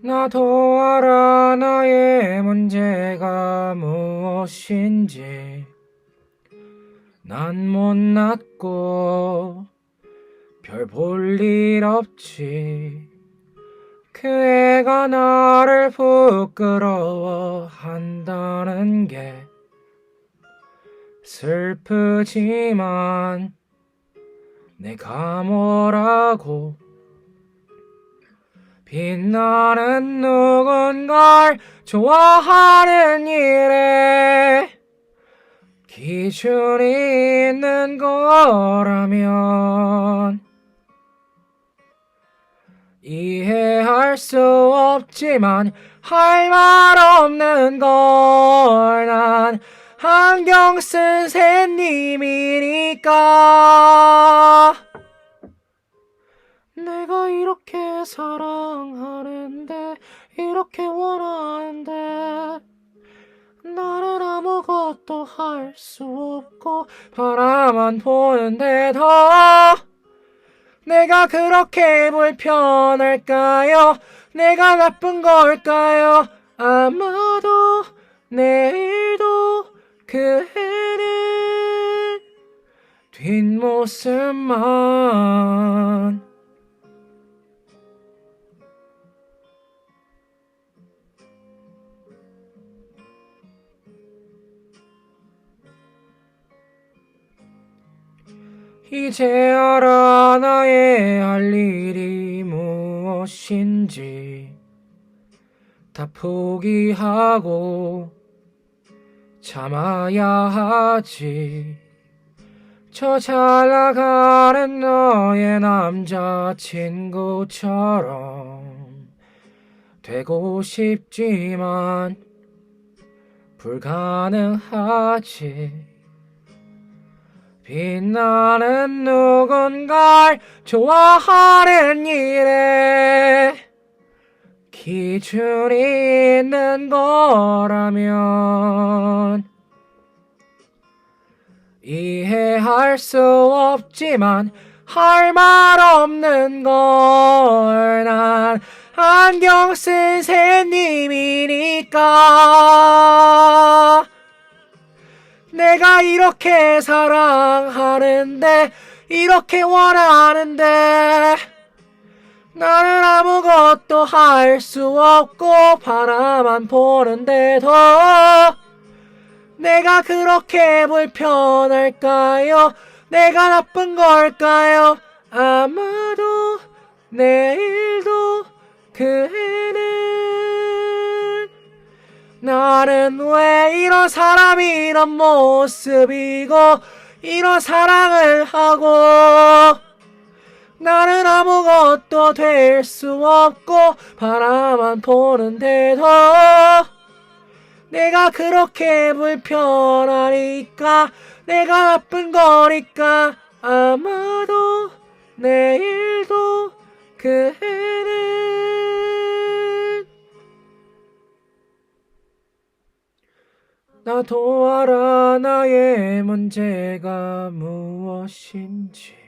나도 알아 나의 문제가 무엇인지. 난 못났고 별 볼 일 없지. 그 애가 나를 부끄러워한다는 게 슬프지만 내가 뭐라고 빛나는 누군가를 좋아하는 일에 기준이 있는 거라면 이해할 수 없지만 할 말 없는 걸 난 안경 쓴 새님이니까 사랑하는데 이렇게 원하는데 나는 아무것도 할 수 없고 바라만 보는데도 내가 그렇게 불편할까요? 내가 나쁜 걸까요? 아마도 이제 알아 나의 할 일이 무엇인지 다 포기하고 참아야 하지. 저 잘 나가는 너의 남자친구처럼 되고 싶지만 불가능하지 빛나는 누군가를 좋아하는 일에 기준이 있는 거라면 이해할 수 없지만 할 말 없는 걸 난 안경 쓴 새님이니까 내가 이렇게 사랑하는데 이렇게 원하는데 나는 아무것도 할 수 없고 바라만 보는데도 내가 그렇게 불편할까요? 내가 나쁜 걸까요? 아마도 내일도 그애 나는 왜 이런 사람이 이런 모습이고 이런 사랑을 하고? 나는 아무것도 될 수 없고 바라만 보는데도 내가 그렇게 불편하니까 내가 나쁜 거니까 아마도 내일도 그 나도 알아 나의 문제가 무엇인지